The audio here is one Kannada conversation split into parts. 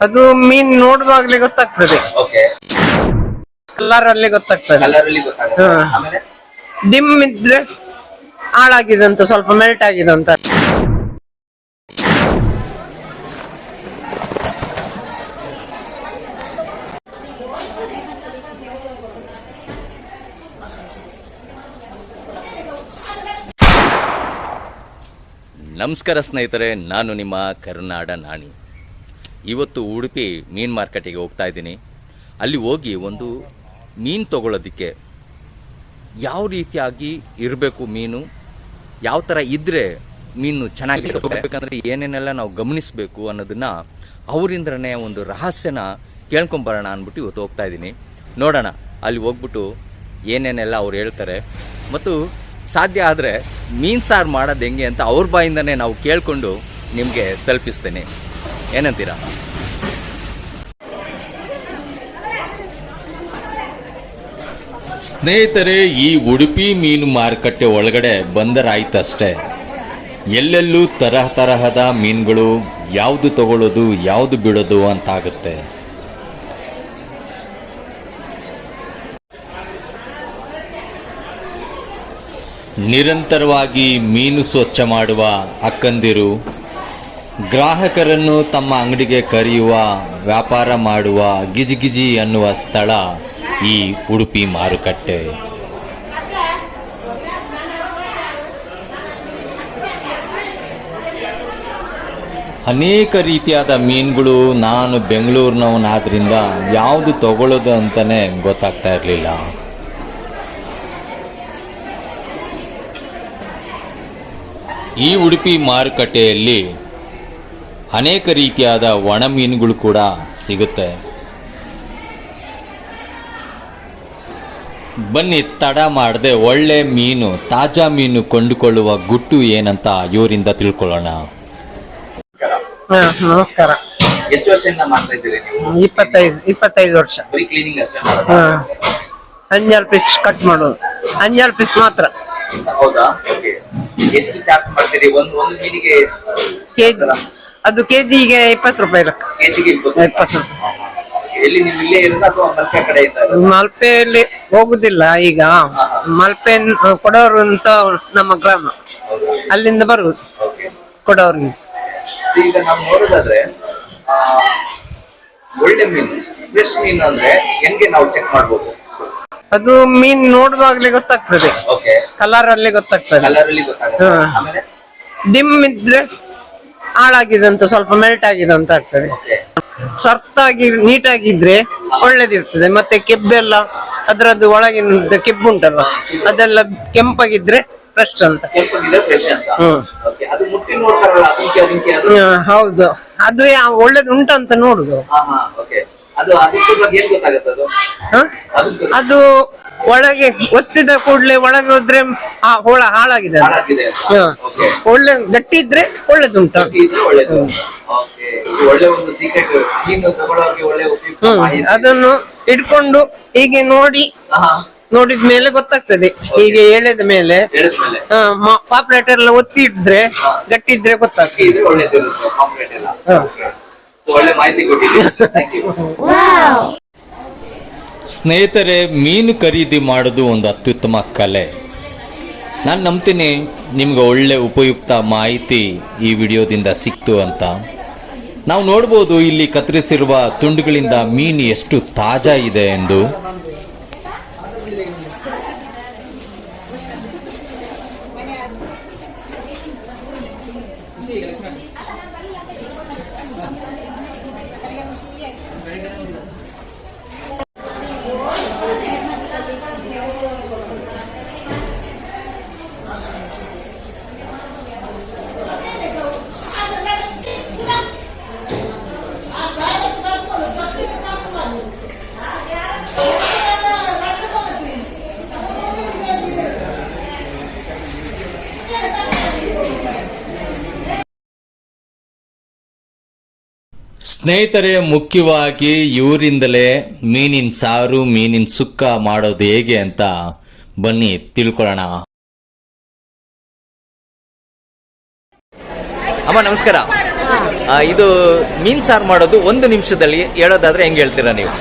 ಅದು ಮೀನ್ ನೋಡುವಾಗ್ಲೇ ಗೊತ್ತಾಗ್ತದೆ. ಓಕೆ ಕಲರ್ ಅಲ್ಲಿ ಗೊತ್ತಾಗ್ತದೆ. ಕಲರ್ ಅಲ್ಲಿ ಗೊತ್ತಾಗುತ್ತೆ. ಹಾ. ಆಮೇಲೆ? ಡಿಮ್ ಇದ್ರೆ ಹಾಳಾಗಿದಂತ ಅಂತ ಸ್ವಲ್ಪ ಮೆಲ್ಟ್ ಆಗಿದೆ ಅಂತ. ನಮಸ್ಕಾರ ಸ್ನೇಹಿತರೆ ನಾನು ನಿಮ್ಮ ಕರ್ನಾಡ ನಾಣಿ. ಇವತ್ತು ಉಡುಪಿ ಮೀನು ಮಾರ್ಕೆಟಿಗೆ ಹೋಗ್ತಾ ಇದ್ದೀನಿ. ಅಲ್ಲಿ ಹೋಗಿ ಒಂದು ಮೀನು ತಗೊಳ್ಳೋದಕ್ಕೆ ಯಾವ ರೀತಿಯಾಗಿ ಇರಬೇಕು ಮೀನು? ಯಾವ ಥರ ಇದ್ದರೆ ಮೀನು ಚೆನ್ನಾಗಿ ತಗೋಬೇಕಂದ್ರೆ ಏನೇನೆಲ್ಲ ನಾವು ಗಮನಿಸಬೇಕು ಅನ್ನೋದನ್ನ ಅವರಿಂದನೇ ಒಂದು ರಹಸ್ಯನ ಕೇಳ್ಕೊಂಬರೋಣ ಅಂದ್ಬಿಟ್ಟು ಇವತ್ತು ಹೋಗ್ತಾ ಇದ್ದೀನಿ. ನೋಡೋಣ, ಅಲ್ಲಿ ಹೋಗ್ಬಿಟ್ಟು ಏನೇನೆಲ್ಲ ಅವ್ರು ಹೇಳ್ತಾರೆ. ಮತ್ತು ಸಾಧ್ಯ ಆದರೆ ಮೀನು ಸಾರು ಮಾಡೋದು ಹೆಂಗೆ ಅಂತ ಅವ್ರ ಬಾಯಿಂದನೇ ನಾವು ಕೇಳಿಕೊಂಡು ನಿಮಗೆ ತಲುಪಿಸ್ತೇನೆ. ಏನಂತೀರಾ? ಸ್ನೇಹಿತರೆ, ಈ ಉಡುಪಿ ಮೀನು ಮಾರುಕಟ್ಟೆ ಒಳಗಡೆ ಬಂದರಾಯ್ತಷ್ಟೇ. ಎಲ್ಲೆಲ್ಲೂ ತರಹ ತರಹದ ಮೀನುಗಳು ಯಾವುದು ತಗೊಳ್ಳೋದು, ಯಾವುದು ಬಿಡೋದು ಅಂತಾಗುತ್ತೆ. ನಿರಂತರವಾಗಿ ಮೀನು ಸ್ವಚ್ಛ ಮಾಡುವ ಅಕ್ಕಂದಿರು ಗ್ರಾಹಕರನ್ನು ತಮ್ಮ ಅಂಗಡಿಗೆ ಕರೆಯುವ, ವ್ಯಾಪಾರ ಮಾಡುವ ಗಿಜಿಗಿಜಿ ಅನ್ನುವ ಸ್ಥಳ ಈ ಉಡುಪಿ ಮಾರುಕಟ್ಟೆ. ಅನೇಕ ರೀತಿಯಾದ ಮೀನುಗಳು ನಾನು ಬೆಂಗಳೂರಿನವನಾದ್ರಿಂದ ಯಾವುದು ತಗೊಳ್ಳೋದು ಅಂತಲೇ ಗೊತ್ತಾಗ್ತಾ ಇರಲಿಲ್ಲ. ಈ ಉಡುಪಿ ಮಾರುಕಟ್ಟೆಯಲ್ಲಿ ಅನೇಕ ರೀತಿಯಾದ ಒಣ ಮೀನುಗಳು ಕೂಡ ಸಿಗುತ್ತೆ. ಬನ್ನಿ ತಡ ಮಾಡದೆ ಒಳ್ಳೆ ಮೀನು ತಾಜಾ ಮೀನು ಕೊಂಡುಕೊಳ್ಳುವ ಗುಟ್ಟು ಏನಂತ ಇವರಿಂದ ತಿಳ್ಕೊಳ್ಳೋಣ. ಹಾ, ನಮಸ್ಕಾರ. ಎಷ್ಟು ವರ್ಷದಿಂದ ಮಾಡ್ತಾ ಇದ್ದೀರಿ ನೀವು? ಇಪ್ಪತ್ತೈದು ಇಪ್ಪತ್ತೈದು ವರ್ಷ. ಬರೀ ಕ್ಲೀನಿಂಗ್ ಅಷ್ಟೇ ಮಾಡೋದಾ? ಅಂಜಲ್ ಪೀಸ್ ಕಟ್ ಮಾಡೋದು. ಅಂಜಲ್ ಪೀಸ್ ಮಾತ್ರ. ಹೌದಾ? ಓಕೆ ಎಷ್ಟು ಚಾರ್ಜ್ ಮಾಡ್ತೀರಿ? ಒಂದು ಒಂದು ಮೀನಿಗೆ ಕೆಜಿ ಅದು ಕೆಜಿಗೆ ಇಪ್ಪತ್ತು ರೂಪಾಯಿ ಇಪ್ಪತ್ತು ಇಪ್ಪತ್ತು ಎಲ್ಲಿ ನೀವು ಇಲ್ಲೇ ಇರೋದು ಅಥವಾ ಮಲ್ಪೆ ಕಡೆಯಿಂದ ಇರೋದಾ? ಮಲ್ಪೆಯಲ್ಲಿ ಹೋಗುದಿಲ್ಲ ಈಗ. ಮಲ್ಪೆ ಕೊಡೋರು ಅಂತ ನಮ್ಮ ಗ್ರಾಮ. ಅಲ್ಲಿಂದ ಬರುವುದು ಕೊಡೋರು ಈಗ ನಾವು ನೋಡೋದಾದ್ರೆ ಆ, ಒಳ್ಳೆ ಮೀನು ಫ್ರೆಶ್ ಮೀನು ಅಂದ್ರೆ ಹೆಂಗೆ ನಾವು ಚೆಕ್ ಮಾಡ್ಬೋದು? ಅದು ಮೀನ್ ನೋಡುವಾಗ್ಲೇ ಗೊತ್ತಾಗ್ತದೆ. ಓಕೆ. ಕಲರ್ ಅಲ್ಲಿ ಗೊತ್ತಾಗ್ತದೆ. ಕಲರ್ ಅಲ್ಲಿ ಗೊತ್ತಾಗುತ್ತೆ. ಹಾ. ಆಮೇಲೆ? ಡಿಮ್ ಇದ್ರೆ ಹಾಳಾಗಿದೆ ಅಂತ ಸ್ವಲ್ಪ ಮೆಲ್ಟ್ ಆಗಿದೆ ಅಂತ ಆಗ್ತದೆ. ಸರ್ತಾಗಿ ನೀಟಾಗಿದ್ರೆ ಒಳ್ಳೇದಿರ್ತದೆ. ಮತ್ತೆ ಕೆಬ್ಬೆಲ್ಲ ಅದರದ್ದು ಒಳಗಿನ ಕೆಬ್ಬು ಉಂಟಲ್ಲ ಅದೆಲ್ಲ ಕೆಂಪಾಗಿದ್ರೆ ಫ್ರೆಶ್ ಅಂತ. ಅಂತ. ಹೌದು. ಅದು ಒಳ್ಳೇದು ಒಳ್ಳೇದು ಉಂಟಂತ ನೋಡುದು. ಅದು ಒಳಗೆ ಒತ್ತಿದ ಕೂಡಲೇ ಒಳಗೆ ಹೋದ್ರೆ ಆ ಹೋಳ ಹಾಳಾಗಿದೆ ಅಂತ. ಹಾಳಾಗಿದೆ ಹ. ಒಳ್ಳೆ ಗಟ್ಟಿ ಇದ್ರೆ ಒಳ್ಳೇದುಂಟು. ಇದ್ರೆ ಒಳ್ಳೇದು ಓಕೆ ಇದು ಒಳ್ಳೆ ಒಂದು ಸೀಕ್ರೆಟ್ ಮೀನು ತಗೊಳ್ಳೋಕೆ ಒಳ್ಳೆ ಉಪಯುಕ್ತ ಹ್ಮ್. ಮಾಹಿತಿ. ಅದನ್ನು ಇಟ್ಕೊಂಡು ಹೀಗೆ ನೋಡಿ ಹಾ. ನೋಡಿದ ಮೇಲೆ ಗೊತ್ತಾಗ್ತದೆ. ಹೀಗೆ ಎಳೆದ ಮೇಲೆ. ಹೇಳಿದ್ಮೇಲೆ ಪಾಪ್ಲೆಟ್ ಎಲ್ಲ ಒತ್ತಿ ಇದ್ರೆ ಗಟ್ಟಿ ಇದ್ರೆ ಗೊತ್ತಾಗ್ತದೆ. ಇದ್ರೆ ಒಳ್ಳೇದಿರುತ್ತೆ ಕಾಂಪ್ಲೇಟ್ ಎಲ್ಲ. ಹಾ. ಒಳ್ಳೆ ಮಾಹಿತಿ ಕೊಟ್ಟಿದ್ದೀರಿ. ಥ್ಯಾಂಕ್ ಯು ಸ್ನೇಹಿತರೆ, ಮೀನು ಖರೀದಿ ಮಾಡೋದು ಒಂದು ಅತ್ಯುತ್ತಮ ಕಲೆ. ನಾನು ನಂಬ್ತೀನಿ, ನಿಮ್ಗೆ ಒಳ್ಳೆ ಉಪಯುಕ್ತ ಮಾಹಿತಿ ಈ ವಿಡಿಯೋದಿಂದ ಸಿಕ್ತು ಅಂತ. ನಾವು ನೋಡ್ಬೋದು, ಇಲ್ಲಿ ಕತ್ತರಿಸಿರುವ ತುಂಡುಗಳಿಂದ ಮೀನು ಎಷ್ಟು ತಾಜಾ ಇದೆ ಎಂದು. ಸ್ನೇಹಿತರೆ ಮುಖ್ಯವಾಗಿ ಇವರಿಂದಲೇ ಮೀನಿನ ಸಾರು ಮೀನಿನ ಸುಕ್ಕ ಮಾಡೋದು ಹೇಗೆ ಅಂತ ಬನ್ನಿ ತಿಳ್ಕೊಳ್ಳೋಣ. ಅಮ್ಮ ನಮಸ್ಕಾರ. ಇದು ಮೀನ್ ಸಾರು ಮಾಡೋದು ಒಂದು ನಿಮಿಷದಲ್ಲಿ ಹೇಳೋದಾದ್ರೆ ಹೆಂಗ್ ಹೇಳ್ತೀರಾ ನೀವು?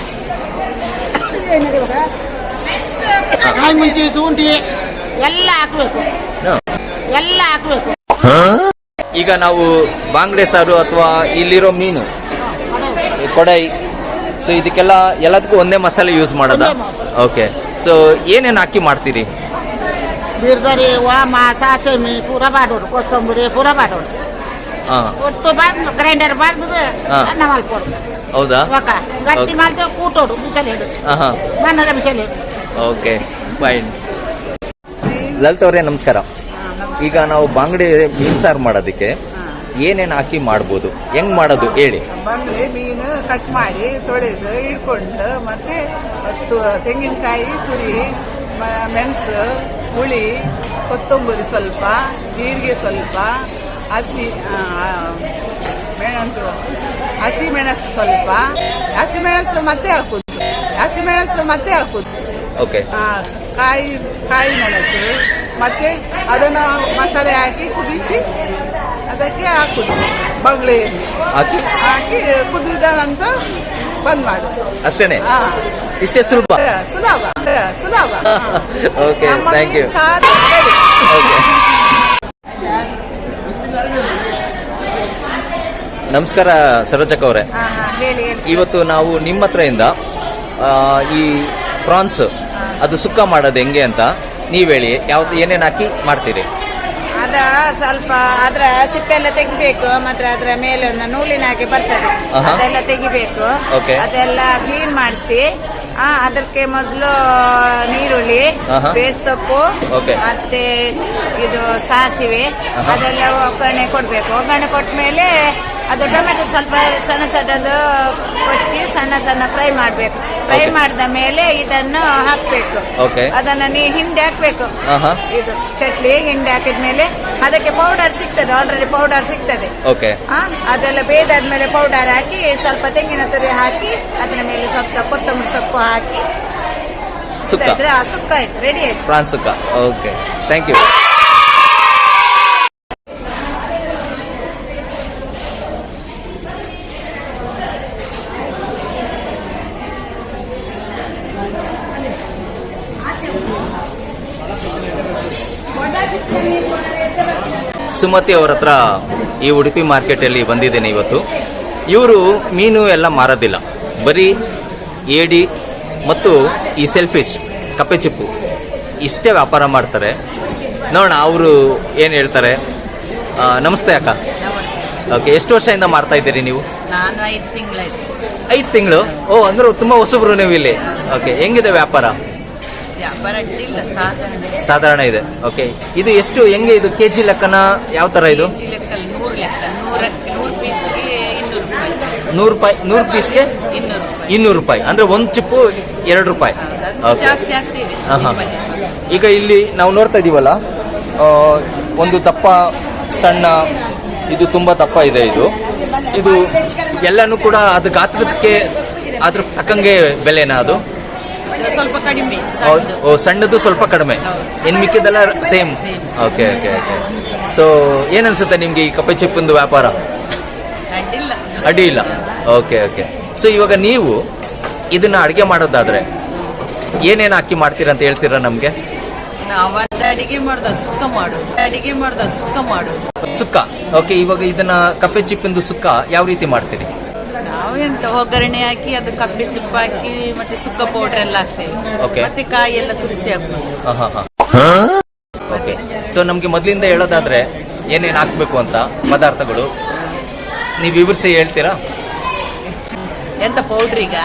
ಕಾಯಿ ಮುಂಚೆ ಶುಂಠಿ ಎಲ್ಲ ಹಾಕ್ಬೇಕು. ಎಲ್ಲ ಹಾಕ್ಬೇಕು. ಈಗ ನಾವು ಬಾಂಗ್ಡೆ ಸಾರು ಅಥವಾ ಇಲ್ಲಿರೋ ಮೀನು ಕೊಡೈ ಸೊ ಇದಕ್ಕೆಲ್ಲ ಎಲ್ಲದಕ್ಕೂ ಒಂದೇ ಮಸಾಲೆ ಯೂಸ್ ಮಾಡೋದಾ? ಓಕೆ ಸೊ ಏನೇನು ಹಾಕಿ ಮಾಡ್ತೀರಿ? ಬಿರ್ದರಿ ವಾಮ ಸಾಸಮಿ ಪೂರ ಬಾಡೋಡು ಕೊತ್ತಂಬರಿ ಪೂರ ಬಾಡೋಡು ಹಾಂ. ಒಟ್ಟು ಬಾರ್ದು ಗ್ರೈಂಡರ್ ಬಾರ್ದು ಹಾ. ಅನ್ನ ಮಾಡ್ಕೊಡು. ಹೌದಾ? ಒಕ ಗಟ್ಟಿ. ಮಾಡ್ತೇವೆ ಕೂಟೋಡು ಬಿಸಲ್ ಹಿಡು ಮನ್ನದ ಹಾ. ಮಣ್ಣದ ಬಿಸಲ್ ಹಿಡು ಓಕೆ ಫೈನ್ ಲಲಿತ್ ಅವರೇ ನಮಸ್ಕಾರ. ಈಗ ನಾವು ಬಾಂಗ್ಡೆ ಮೀನ್ ಸಾರು ಮಾಡೋದಕ್ಕೆ ಏನೇನು ಹಾಕಿ ಮಾಡ್ಬೋದು? ಹೆಂಗ್ ಮಾಡೋದು ಹೇಳಿ. ಬಂದ್ರೆ ಮೀನು ಕಟ್ ಮಾಡಿ ತೊಳೆದು ಇಟ್ಕೊಂಡು ಮತ್ತೆ ತು- ತೆಂಗಿನಕಾಯಿ ತುರಿ ಮೆಣಸು ಹುಳಿ ಕೊತ್ತಂಬರಿ ಸ್ವಲ್ಪ ಜೀರಿಗೆ ಸ್ವಲ್ಪ ಹಸಿ ಮೆಣಸು ಹಸಿ ಮೆಣಸು ಸ್ವಲ್ಪ. ಹಸಿ ಮೆಣಸು ಮತ್ತೆ ಹಾಕುದು. ಹಸಿ ಮೆಣಸು ಮತ್ತೆ ಹಾಕುದು. ಓಕೆ. ಕಾಯಿ ಕಾಯಿ ಮೆಣಸು ಮತ್ತೆ ಅದನ್ನು ಮಸಾಲೆ ಹಾಕಿ ಕುದಿಸಿ ಅದಕ್ಕೆ ಹಾಕುದು. ಬಗ್ಳೆಯಲ್ಲಿ ಹಾಕಿ? ಹಾಕಿ ಕುದಿದ ನಂತರ ಬಂದ್ ಮಾಡಿ ಅಷ್ಟೇನೆ? ಹಾ. ಇಷ್ಟೇ ಸುಲಭ? ಸುಲಭ. ಸುಲಭ. ಓಕೆ ಥ್ಯಾಂಕ್ ಯು ಸಾರು ready. ಓಕೆ ನಮಸ್ಕಾರ ಸರೋಜಕ್ಕ ಅವರೇ. ಹಾ, ಹಾ, ಹೇಳಿ ಹೇಳಿ. ಇವತ್ತು ನಾವು ನಿಮ್ಮ ಹತ್ರದಿಂದ ಆ, ಈ ಪ್ರಾನ್ಸ್ ಅದು ಸುಕ್ಕ ಮಾಡೋದು ಹೆಂಗೆ ಅಂತ ನೀವು ಹೇಳಿ. ಯಾವ್ದು ಏನೇನು ಹಾಕಿ ಮಾಡ್ತೀರಿ? ಸ್ವಲ್ಪ ಅದ್ರ ಸಿಪ್ಪೆ ಎಲ್ಲ ತೆಗಿಬೇಕು ಮತ್ತೆ ಅದರ ಮೇಲೆ ಒಂದು ನೂಲಿನ ಹಾಗೆ ಬರ್ತದೆ ಆಹಾ. ಅದೆಲ್ಲ ತೆಗಿಬೇಕು Okay. ಅದೆಲ್ಲ ಕ್ಲೀನ್ ಮಾಡಿಸಿ ಆ ಅದಕ್ಕೆ ಮೊದಲು ನೀರುಳ್ಳಿ ಆಹಾ. ಬೇಸೊಪ್ಪು Okay. ಮತ್ತೆ ಇದು ಸಾಸಿವೆ. ಅದೆಲ್ಲ ಒಗ್ಗರಣೆ ಕೊಡ್ಬೇಕು ಒಗ್ಗರಣೆ ಕೊಟ್ಟ ಮೇಲೆ ಅದು ಟೊಮೆಟೊ ಸ್ವಲ್ಪ ಸಣ್ಣ ಸಣ್ಣದು ಕೊಚ್ಚಿ ಸಣ್ಣ ಸಣ್ಣ ಫ್ರೈ ಮಾಡಬೇಕು. ಫ್ರೈ ಮಾಡಿದ ಮೇಲೆ ಇದನ್ನು ಹಾಕಬೇಕು. ಓಕೆ ಅದನ್ನ ನೀ ಹಿಂಡಿ ಹಾಕ್ಬೇಕು. ಆಹಾ. ಇದು ಚಟ್ಲಿ ಹಿಂಡಿ ಹಾಕಿದ್ಮೇಲೆ ಅದಕ್ಕೆ ಪೌಡರ್ ಸಿಗ್ತದೆ ಆಲ್ರೆಡಿ ಪೌಡರ್ ಸಿಗ್ತದೆ. ಓಕೆ ಆ, ಅದೆಲ್ಲ ಬೇಯ್ದಾದ್ಮೇಲೆ ಪೌಡರ್ ಹಾಕಿ ಸ್ವಲ್ಪ ತೆಂಗಿನ ತುರಿ ಹಾಕಿ ಅದರ ಮೇಲೆ ಸ್ವಲ್ಪ ಕೊತ್ತಂಬರಿ ಸೊಪ್ಪು ಹಾಕಿ. ಸುಕ್ಕ. ಇದ್ರೆ ಆ ಸುಕ್ಕ ಆಯ್ತು ರೆಡಿ ಆಯ್ತು. ಪ್ರಾನ್ಸ್ ಸುಕ್ಕ. ಓಕೆ ಥ್ಯಾಂಕ್ ಯು ಸುಮತಿ ಅವ್ರ ಹತ್ರ ಈ ಉಡುಪಿ ಮಾರ್ಕೆಟಲ್ಲಿ ಬಂದಿದ್ದೇನೆ ಇವತ್ತು. ಇವರು ಮೀನು ಎಲ್ಲ ಮಾರೋದಿಲ್ಲ. ಬರೀ ಏಡಿ ಮತ್ತು ಈ ಸೆಲ್ಫಿಶ್ ಕಪ್ಪೆ ಚಿಪ್ಪು ಇಷ್ಟೇ ವ್ಯಾಪಾರ ಮಾಡ್ತಾರೆ. ನೋಡೋಣ ಅವರು ಏನು ಹೇಳ್ತಾರೆ? ನಮಸ್ತೆ ಅಕ್ಕ. ಓಕೆ ಎಷ್ಟು ವರ್ಷದಿಂದ ಮಾಡ್ತಾ ಇದ್ದೀರಿ ನೀವು? ಐದು ತಿಂಗಳು? ಓ ಅಂದ್ರೆ ತುಂಬ ಹೊಸಬ್ರು ನೀವು ಇಲ್ಲಿ. ಓಕೆ ಹೆಂಗಿದೆ ವ್ಯಾಪಾರ? ಸಾಧಾರಣ. ಇದೆ. ಓಕೆ ಇದು ಎಷ್ಟು ಹೆಂಗೆ ಇದು ಕೆ ಜಿ ಲೆಕ್ಕನ ಯಾವ ತರ ಇದು? ನೂರು ರೂಪಾಯಿ. ನೂರು ಪೀಸ್ಗೆ ಇನ್ನೂರು ರೂಪಾಯಿ. ಅಂದ್ರೆ ಒಂದು ಚಿಪ್ಪು ಎರಡು ರೂಪಾಯಿ. ಈಗ ಇಲ್ಲಿ ನಾವು ನೋಡ್ತಾ ಇದೀವಲ್ಲ ಒಂದು ದಪ್ಪ ಸಣ್ಣ ಇದು ತುಂಬಾ ದಪ್ಪ ಇದೆ ಇದು. ಇದು ಎಲ್ಲನೂ ಕೂಡ ಅದು ಗಾತ್ರಕ್ಕೆ ಅದ್ರ ತಕ್ಕಂಗೆ ಬೆಲೆನಾ ಅದು? ಸ್ವಲ್ಪ ಕಡಿಮೆ ಹೌದು. ಓ ಸಣ್ಣದು ಸ್ವಲ್ಪ ಕಡಿಮೆ. ಇನ್ ಮಿಕ್ಕಿದೆಲ್ಲ same okay okay okay so ಏನನ್ಸುತ್ತೆ ನಿಮ್ಗೆ ಈ ಕಪ್ಪೆ ಚಿಪ್ಪಿಂದು ವ್ಯಾಪಾರ? ಅಡ್ಡಿಲ್ಲ. ಅಡ್ಡಿ ಇಲ್ಲ. ಓಕೆ ಓಕೆ ಸೊ ಇವಾಗ ನೀವು ಇದನ್ನ ಅಡುಗೆ ಮಾಡೋದಾದ್ರೆ ಏನೇನು ಹಾಕಿ ಮಾಡ್ತೀರಾ ಅಂತ ಹೇಳ್ತೀರಾ ನಮಗೆ? ನಾವು ಅದ ಅಡಿಗೆ ಮಾಡ್ದ ಸುಕ್ಕ ಮಾಡು ಅಡಿಗೆ ಮಾಡ್ದ ಸುಕ್ಕ ಮಾಡು ಸುಕ್ಕ. ಓಕೆ ಇವಾಗ ಇದನ್ನ ಕಪ್ಪೆ ಚಿಪ್ಪಿಂದು ಸುಕ್ಕ ಯಾವ ರೀತಿ ಮಾಡ್ತೀರಿ? ನಾವು ಎಂತ ಒಗ್ಗರಣೆ ಹಾಕಿ ಅದು ಕಬ್ಬಿ ಚಿಪ್ಪು ಹಾಕಿ ಮತ್ತೆ ಸುಕ್ಕ ಪೌಡರ್ ಎಲ್ಲ ಹಾಕ್ತೇವೆ. Okay. ಮತ್ತೆ ಕಾಯಿ ಎಲ್ಲ ತುರಿಸಿ ಹಾಕ್ಬೋದು ಹಾಂ ಹಾಂ ಹಾಂ. ಓಕೆ ಸೊ ನಮಗೆ ಮೊದಲಿಂದ ಹೇಳೋದಾದ್ರೆ ಏನೇನು ಹಾಕ್ಬೇಕು ಅಂತ ಪದಾರ್ಥಗಳು? ನೀವು ವಿವರಿಸಿ ಹೇಳ್ತೀರಾ? ಎಂತ ಪೌಡ್ರಿಗ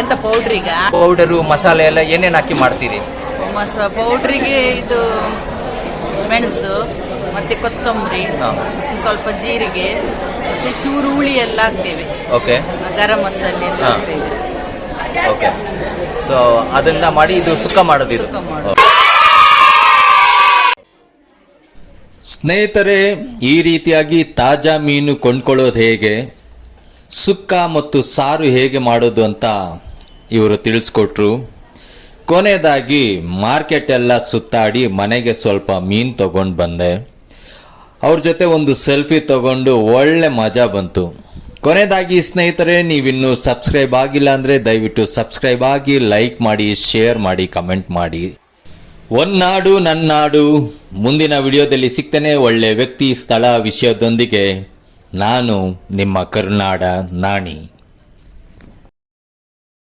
ಎಂತ ಪೌಡ್ರಿಗ ಪೌಡರು ಮಸಾಲೆ ಎಲ್ಲ ಏನೇನು ಹಾಕಿ ಮಾಡ್ತೀರಿ? ಮಸ ಪೌಡ್ರಿಗೆ ಇದು ಮೆಣಸು ಮತ್ತೆ ಕೊತ್ತಂಬರಿ. ಸ್ವಲ್ಪ ಜೀರಿಗೆ ಮತ್ತೆ ಚೂರು ಹುಳಿ ಎಲ್ಲ ಹಾಕ್ತೇವೆ. ಓಕೆ ಗರಂ ಮಸಾಲೆ ಎಲ್ಲ ಹಾ. ಹಾಕ್ತೇವೆ. ಓಕೆ ಸೊ ಅದನ್ನ ಮಾಡಿ ಇದು ಸುಕ್ಕ ಮಾಡೋದು ಇದು. ಸುಕ್ಕ ಮಾಡೋದು. ಸ್ನೇಹಿತರೆ ಈ ರೀತಿಯಾಗಿ ತಾಜಾ ಮೀನು ಕೊಂಡ್ಕೊಳ್ಳೋದು ಹೇಗೆ? ಸುಕ್ಕ ಮತ್ತು ಸಾರು ಹೇಗೆ ಮಾಡೋದು ಅಂತ ಇವರು ತಿಳಿಸ್ಕೊಟ್ರು. ಕೊನೆಯದಾಗಿ ಮಾರ್ಕೆಟ್ ಎಲ್ಲ ಸುತ್ತಾಡಿ ಮನೆಗೆ ಸ್ವಲ್ಪ ಮೀನು ತಗೊಂಡು ಬಂದೆ. ಅವ್ರ ಜೊತೆ ಒಂದು ಸೆಲ್ಫಿ ತಗೊಂಡು ಒಳ್ಳೆ ಮಜಾ ಬಂತು. ಕೊನೆಯದಾಗಿ ಸ್ನೇಹಿತರೆ, ನೀವಿನ್ನೂ ಸಬ್ಸ್ಕ್ರೈಬ್ ಆಗಿಲ್ಲ ಅಂದರೆ ದಯವಿಟ್ಟು ಸಬ್ಸ್ಕ್ರೈಬ್ ಆಗಿ ಲೈಕ್ ಮಾಡಿ, ಶೇರ್ ಮಾಡಿ, ಕಮೆಂಟ್ ಮಾಡಿ. ಒನ್ನಾಡು, ನನ್ನಾಡು. ಮುಂದಿನ ವಿಡಿಯೋದಲ್ಲಿ ಸಿಗ್ತೇನೆ ಒಳ್ಳೆ ವ್ಯಕ್ತಿ, ಸ್ಥಳ, ವಿಷಯದೊಂದಿಗೆ. ನಾನು ನಿಮ್ಮ ಕರುನಾಡ ನಾಣಿ.